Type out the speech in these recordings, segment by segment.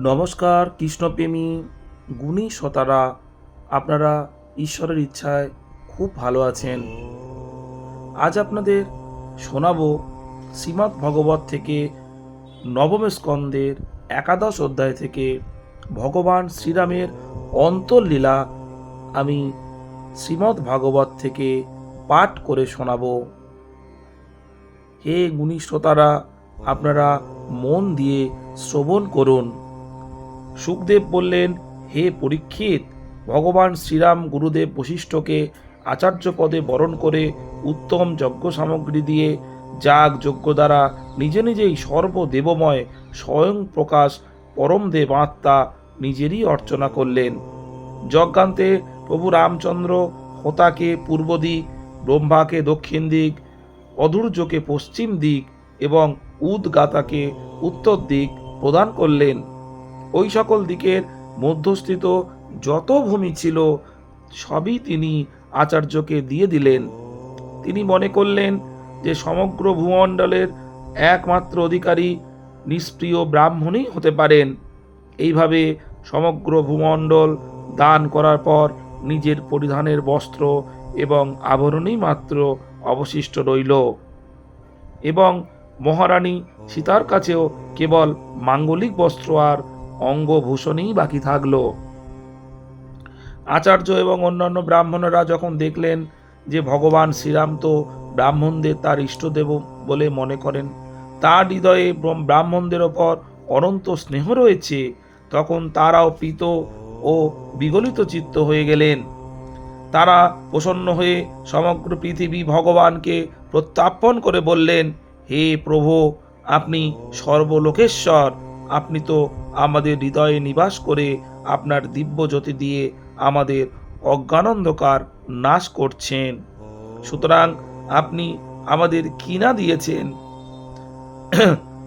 নমস্কার, কৃষ্ণপ্রেমী গুণী সতারা। আপনারা ঈশ্বরের ইচ্ছায় খুব ভালো আছেন। আজ আপনাদের শোনাবো শ্রীমৎ ভগবত থেকে নবম স্কন্দের একাদশ অধ্যায় থেকে ভগবান শ্রীরামের অন্তর্লীলা। আমি শ্রীমৎ ভাগবত থেকে পাঠ করে শোনাব। হে গুণী শ্রোতারা আপনারা মন দিয়ে শ্রবণ করুন। সুখদেব বললেন, হে পরীক্ষিত, ভগবান শ্রীরাম গুরুদেব বশিষ্ঠকে আচার্য পদে বরণ করে উত্তম যজ্ঞ সামগ্রী দিয়ে যাগ যজ্ঞ দ্বারা নিজে নিজেই সর্বদেবময় স্বয়ং প্রকাশ পরম দেব আত্মা নিজেরই অর্চনা করলেন। যজ্ঞান্তে প্রভু রামচন্দ্র হোতাকে পূর্ব দিক, ব্রহ্মাকে দক্ষিণ দিক, অধুর্যকে পশ্চিম দিক এবং উদগাতাকে উত্তর দিক প্রদান করলেন। ওই সকল দিকের মধ্যস্থিত যত ভূমি ছিল, সবই তিনি আচার্যকে দিয়ে দিলেন। তিনি মনে করলেন যে সমগ্র ভূমণ্ডলের একমাত্র অধিকারী নিষ্প্রিয় ব্রাহ্মণই হতে পারেন। এইভাবে সমগ্র ভূমণ্ডল দান করার পর নিজের পরিধানের বস্ত্র এবং আভরণই মাত্র অবশিষ্ট রইল। এবং মহারানী সীতার কাছেও কেবল মাঙ্গলিক বস্ত্র আর অঙ্গভূষণই বাকি থাকল। আচার্য এবং অন্যান্য ব্রাহ্মণরা যখন দেখলেন যে ভগবান শ্রীরাম তো ব্রাহ্মণদের তার ইষ্টদেব বলে মনে করেন, তার হৃদয়ে ব্রাহ্মণদের ওপর অনন্ত স্নেহ রয়েছে, তখন তারাও প্রীত ও বিগলিত চিত্ত হয়ে গেলেন। তারা প্রসন্ন হয়ে সমগ্র পৃথিবী ভগবানকে প্রত্যাপন করে বললেন, হে প্রভু, আপনি সর্বলোকেশ্বর। আপনি তো আমাদের হৃদয়ে নিবাস করে আপনার দিব্য জ্যোতি দিয়ে আমাদের অজ্ঞানন্ধকার নাশ করছেন। সুতরাং আপনি আমাদের কিনা দিয়েছেন।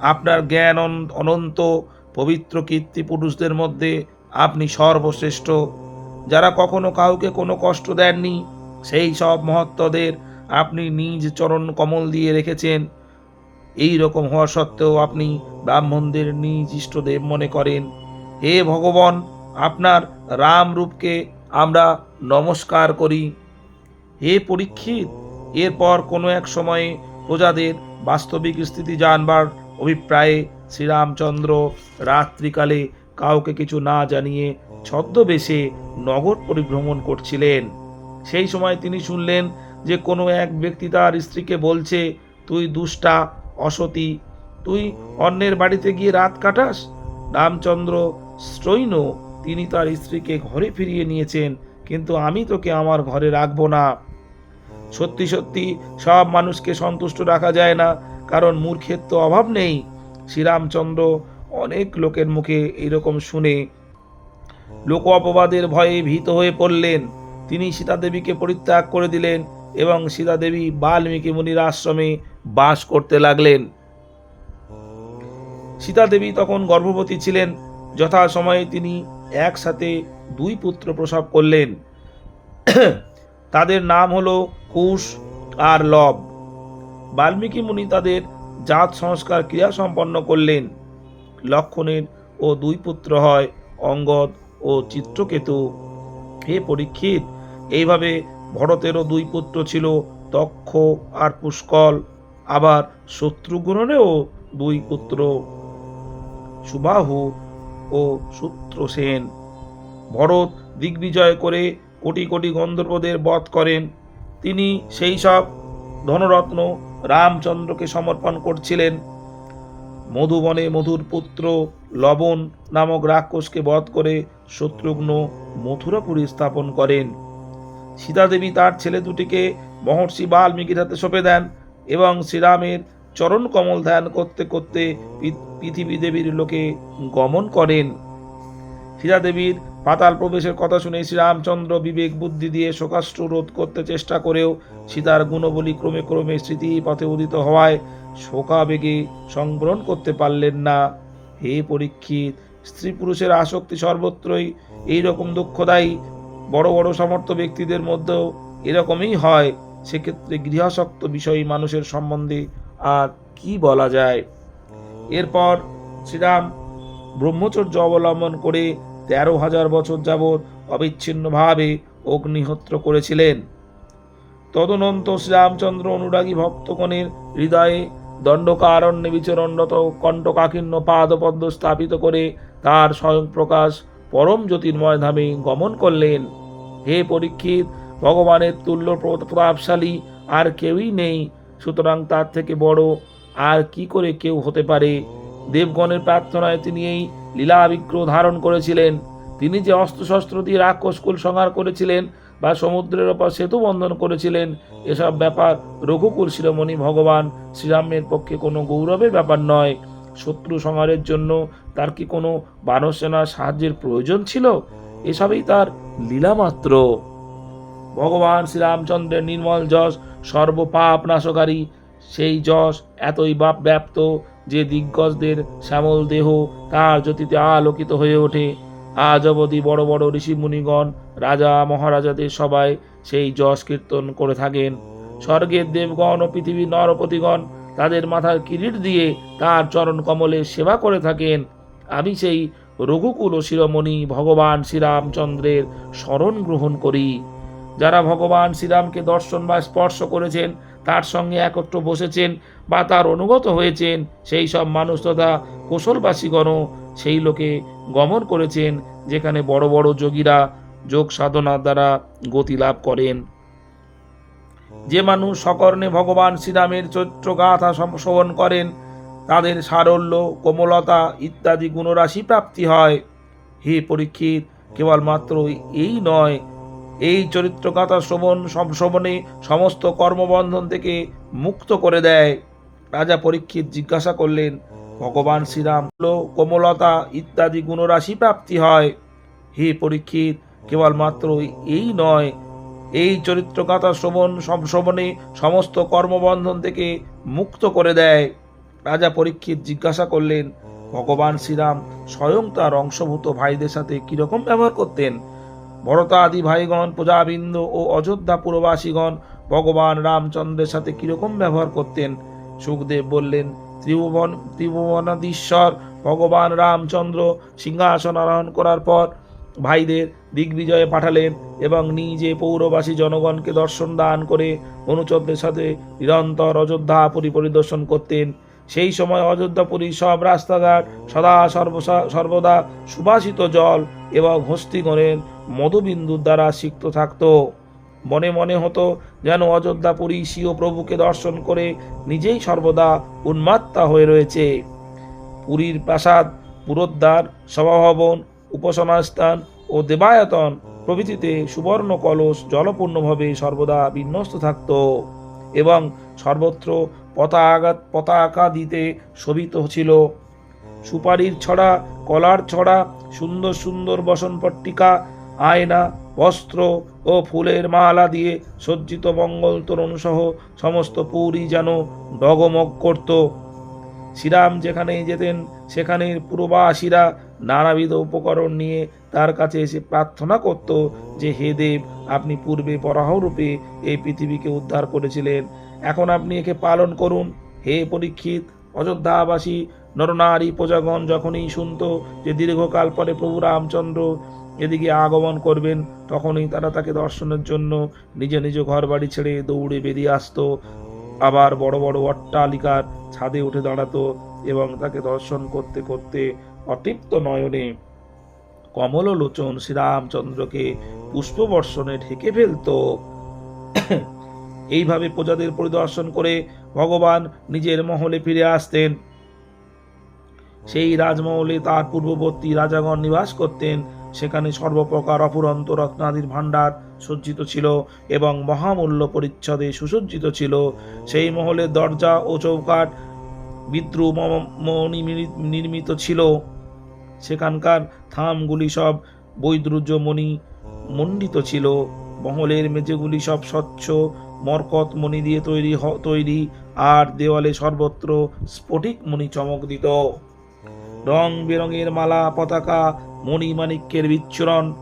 আপনার জ্ঞান অন- অনন্ত পবিত্র কীর্তি পুরুষদের মধ্যে আপনি সর্বশ্রেষ্ঠ। যারা কখনো কাউকে কোনো কষ্ট দেননি, সেই সব মহত্বদের আপনি নিজ চরণ কমল দিয়ে রেখেছেন। এই রকম হওয়া সত্ত্বেও আপনি ব্রাহ্মণদের নিজ ইষ্টদেব মনে করেন। হে ভগবান, আপনার রাম রূপকে আমরা নমস্কার করি। হে পরীক্ষিত, এরপর কোনো এক সময়ে প্রজাদের বাস্তবিক স্থিতি জানবার অভিপ্রায়ে শ্রীরামচন্দ্র রাত্রিকালে কাউকে কিছু না জানিয়ে ছদ্মবেশে নগর পরিভ্রমণ করছিলেন। সেই সময় তিনি শুনলেন যে কোনো এক ব্যক্তি তার স্ত্রীকে বলছে, তুই দুষ্টা অসতী, তুই অন্যের বাড়িতে গিয়ে রাত কাটাস? রামচন্দ্র স্ট্রৈন তিনি তার স্ত্রীকে ঘরে ফিরিয়ে নিয়েছেন, কিন্তু আমি তোকে আমার ঘরে রাখব না। সত্যি সত্যি, সব মানুষকে সন্তুষ্ট রাখা যায় না, কারণ মূর্খের তো অভাব নেই। শ্রীরামচন্দ্র অনেক লোকের মুখে এরকম শুনে লোক অপবাদের ভয়ে ভীত হয়ে পড়লেন। তিনি সীতাদেবীকে পরিত্যাগ করে দিলেন এবং সীতাদেবী বাল্মীকি মুনির আশ্রমে বাস করতে লাগলেন। সীতাদেবী তখন গর্ভবতী ছিলেন। যথাসময়ে তিনি একসাথে দুই পুত্র প্রসব করলেন। তাদের নাম হলো কুশ আর লব। বাল্মীকি মুনি তাদের জাত সংস্কার ক্রিয়া সম্পন্ন করলেন। লক্ষণের ও দুই পুত্র হয় অঙ্গদ ও চিত্রকেতু। হে পরীক্ষিত, এইভাবে ভরতেরও দুই পুত্র ছিল দক্ষ আর পুষ্কল। আবার শত্রুঘ্নেরও দুই পুত্র, সুবাহু ও সূত্রসেন ভরত দিগ্বিজয় করে কোটি কোটি গন্ধর্বদের বধ করেন। তিনি সেই সব ধনরত্ন রামচন্দ্রকে সমর্পণ করছিলেন। মধুবনে মধুর পুত্র লবণ নামক রাক্ষসকে বধ করে শত্রুঘ্ন মথুরাপুরী স্থাপন করেন। সীতাদেবী তার ছেলে দুটিকে মহর্ষি বাল্মীকির হাতে সঁপে দেন। এবং শ্রীরামের চরণ কমল ধ্যান করতে করতে পৃথিবী দেবীর লোকে গমন করেন। সীতাদেবীর পাতাল প্রবেশের কথা শুনে শ্রীরামচন্দ্র বিবেক বুদ্ধি দিয়ে শোকাশ্রু রোধ করতে চেষ্টা করেও সীতার গুণবলী ক্রমে ক্রমে স্মৃতি পথে উদিত হওয়ায় শোকাবেগে সংবরণ করতে পারলেন না। হে পরীক্ষিত স্ত্রী পুরুষের আসক্তি সর্বত্রই এই রকম দুঃখদায়ী বড় বড় সমর্থ ব্যক্তিদের মধ্যেও এরকমই হয়। সেক্ষেত্রে গৃহাসক্ত বিষয়ী মানুষের সম্বন্ধে আর কি বলা যায়? এরপর শ্রীরাম ব্রহ্মচর্য অবলম্বন করে তেরো হাজার বছর যাবৎ অবিচ্ছিন্নভাবে অগ্নিহোত্র করেছিলেন। তদনন্ত শ্রীরামচন্দ্র অনুরাগী ভক্তগণের হৃদয়ে দণ্ডকারণ্যে বিচরণরত কণ্ঠকাকীর্ণ পাদপদ্ম স্থাপিত করে তার স্বয়ং প্রকাশ পরম জ্যোতির্ময় ধামে গমন করলেন। হে পরীক্ষিত ভগবানের তুল্য প্রতাপশালী আর কেউই নেই। সুতরাং তার থেকে বড় আর কি করে কেউ হতে পারে? দেবগণের প্রার্থনায় তিনি এই লীলা বিগ্রহ ধারণ করেছিলেন। তিনি যে অস্ত্রশস্ত্র দিয়ে রাক্ষসকুল সংহার করেছিলেন বা সমুদ্রের ওপর সেতু বন্ধন করেছিলেন, এসব ব্যাপার রঘুকুল শিরোমণি ভগবান শ্রীরামের পক্ষে কোনো গৌরবের ব্যাপার নয়। শত্রু সংহারের জন্য তার কি কোনো বানর সেনার সাহায্যের প্রয়োজন ছিল? এসবই তার লীলা মাত্র ভগবান শ্রীরামচন্দ্রের নির্মল যশ সর্বপাপ নাশকারী সেই যশ এতই বাপ ব্যাপ্ত যে দিগ্গজদের শ্যামল দেহ তার জ্যোতিতে আলোকিত হয়ে ওঠে। আজ অবধি বড় বড় ঋষি মুনিগণ রাজা মহারাজাদের সবাই সেই যশ কীর্তন করে থাকেন। স্বর্গের দেবগণ ও পৃথিবীর নরপতিগণ তাদের মাথার কিরিট দিয়ে তার চরণ কমলে সেবা করে থাকেন। আমি সেই রঘুকুল ও শিরোমণি ভগবান শ্রীরামচন্দ্রের শরণ গ্রহণ করি। যারা ভগবান শ্রীরামকে দর্শন বা স্পর্শ করেছেন, তার সঙ্গে একত্র বসেছেন বা তার অনুগত হয়েছেন, সেই সব মানুষ তথা কৌশলবাসীগণও সেই লোকে গমন করেছেন, যেখানে বড় বড় যোগীরা যোগ সাধনার দ্বারা গতি লাভ করেন। যে মানুষ সকর্ণে ভগবান শ্রীরামের চৈত্র গাথা শ্রবণ করেন, তাদের সারল্য, কোমলতা ইত্যাদি গুণরাশি প্রাপ্তি হয়। হে পরীক্ষিত, কেবলমাত্র এই নয় এই চরিত্রগাথা শ্রবণ শ্রবণে সমস্ত কর্মবন্ধন থেকে মুক্ত করে দেয়। রাজা পরীক্ষিত জিজ্ঞাসা করলেন, ভগবান শ্রীরাম, কোমলতা ইত্যাদি গুণরাশি প্রাপ্তি হয়? হে পরীক্ষিত, কেবলমাত্র এই নয়। এই চরিত্রগাথা শ্রবণ শ্রবণে সমস্ত কর্মবন্ধন থেকে মুক্ত করে দেয়। রাজা পরীক্ষিত জিজ্ঞাসা করলেন, ভগবান শ্রীরাম, স্বয়ং তার অংশভূত ভাইদের সাথে কীরকম ব্যবহার করতেন? ভরতা আদি ভাইগণ, প্রজাবৃন্দ ও অযোধ্যা পুরবাসীগণ, ভগবান রামচন্দ্রের সাথে কীরকম ব্যবহার করতেন? সুখদেব বললেন, ত্রিভুবন ত্রিভুবনাধীশ্বর ভগবান রামচন্দ্র সিংহাসন আরোহণ করার পর ভাইদের দিগ্বিজয়ে পাঠালেন এবং নিজে পৌরবাসী জনগণকে দর্শন দান করে অনুচরদের সাথে নিরন্তর অযোধ্যা পরিদর্শন করতেন। সেই সময় অযোধ্যাপুরী সব রাস্তাঘাট সদা সর্বসা, সর্বদা সুবাসিত জল এবং হস্তিগণের মধুবিন্দুর দ্বারা সিক্ত থাকত। মনে মনে হতো যেন অযোধ্যাপুরী স্বীয় প্রভুকে দর্শন করে নিজেই সর্বদা উন্মাত্তা হয়ে রয়েছে। পুরীর প্রাসাদ, পুরোদ্বার, সভাভবন উপাসনা স্থান ও দেবায়তন প্রভৃতিতে সুবর্ণ কলস জলপূর্ণভাবে সর্বদা বিন্যস্ত থাকত এবং সর্বত্র পতাকা পতাকা দিতে শোভিত ছিল। সুপারির ছড়া, কলার ছড়া, সুন্দর সুন্দর বসন পট্টিকা আয়না, বস্ত্র ও ফুলের মালা দিয়ে সজ্জিত মঙ্গল তরুণ সহ সমস্ত পুরী যেন ডগমগ করত। শ্রীরাম যেখানেই যেতেন সেখানে পূর্বাসীরা নানাবিধ উপকরণ নিয়ে তার কাছে এসে প্রার্থনা করত যে, হে দেব, আপনি পূর্বে পরাহরূপে এই পৃথিবীকে উদ্ধার করেছিলেন। এখন আপনি একে পালন করুন। হে পরীক্ষিত, অযোধ্যাবাসী, নরনারী প্রজাগণ, যখনই শুনত যে দীর্ঘকাল পরে প্রভু রামচন্দ্র এদিকে আগমন করবেন, তখনই তারা তাকে দর্শনের জন্য নিজ নিজ ঘর বাড়ি ছেড়ে দৌড়ে বেরিয়ে আসতো। আবার বড় বড় অট্টালিকার ছাদে উঠে দাঁড়াতো এবং তাকে দর্শন করতে করতে অতৃপ্ত নয়নে কমললোচন শ্রীরামচন্দ্রকে পুষ্পবর্ষণে ঢেকে ফেলতো। এইভাবে প্রজাদের পরিদর্শন করে ভগবান নিজের মহলে ফিরে আসতেন। সেই রাজমহলে তার পূর্ববর্তী রাজাগণ নিবাস করতেন। সেখানে সর্বপ্রকার অপুরন্ত রত্নাদির ভাণ্ডার সজ্জিত ছিল এবং মহামূল্য পরিচ্ছদে সুসজ্জিত ছিল। সেই মহলের দরজা ও চৌকাট বিদ্রু মণি নির্মিত ছিল। সেখানকার থামগুলি সব বৈদ্রুর্য মণি মণ্ডিত ছিল। মহলের মেঝেগুলি সব স্বচ্ছ, মরকত মণি দিয়ে তৈরি তৈরি, আর দেওয়ালে সর্বত্র স্ফটিক মণি চমক দিত রং বেরঙের মালা, পতাকা, মণি মাণিক্যের বিচ্ছুরণ,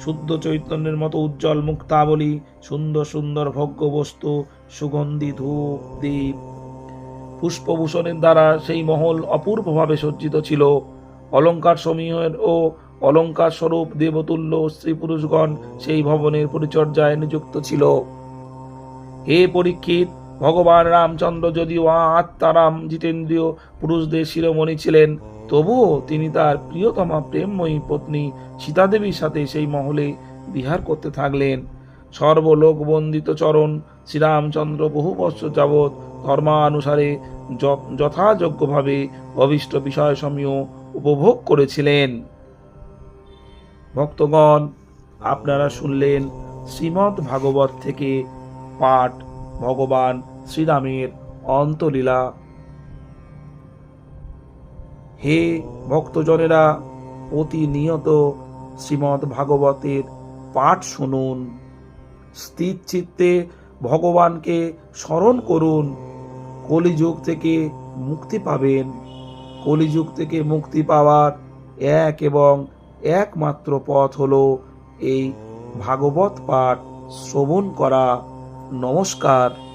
শুদ্ধ চৈতন্যের মতো উজ্জ্বল মুক্তাবলী, সুন্দর সুন্দর ভোগ্য বস্তু, সুগন্ধি ধূপ দ্বীপ পুষ্পভূষণের দ্বারা সেই মহল অপূর্বভাবে সজ্জিত ছিল। অলঙ্কার সমূহের ও অলঙ্কার স্বরূপ দেবতুল্য স্ত্রী পুরুষগণ সেই ভবনের পরিচর্যায় নিযুক্ত ছিল। হে পরীক্ষিত, ভগবান রামচন্দ্র যদিও আত্মারাম জিতেন্দ্রীয় পুরুষদের শিরোমণি ছিলেন, তবুও তিনি তার প্রিয়তমা প্রেমময়ী পত্নী সীতাদেবীর সাথে সেই মহলে বিহার করতে থাকলেন। সর্বলোক বন্দিত চরণ শ্রীরামচন্দ্র বহু বৎসর যাবৎ ধর্মানুসারে যথাযোগ্যভাবে অভিষ্ট বিষয়সমূহ উপভোগ করেছিলেন। ভক্তগণ, আপনারা শুনলেন শ্রীমদ্ ভাগবত থেকে পাঠ ভগবান শ্রীরামের অন্তলীলা। হে ভক্তজনেরা, প্রতিনিয়ত শ্রীমদ্ ভাগবতের পাঠ শুনুন। স্থির চিত্তে ভগবানকে স্মরণ করুন। কলিযুগ থেকে মুক্তি পাবেন। কলিযুগ থেকে মুক্তি পাওয়ার এক এবং একমাত্র পথ হলো এই ভাগবত পাঠ শ্রবণ করা, নমস্কার।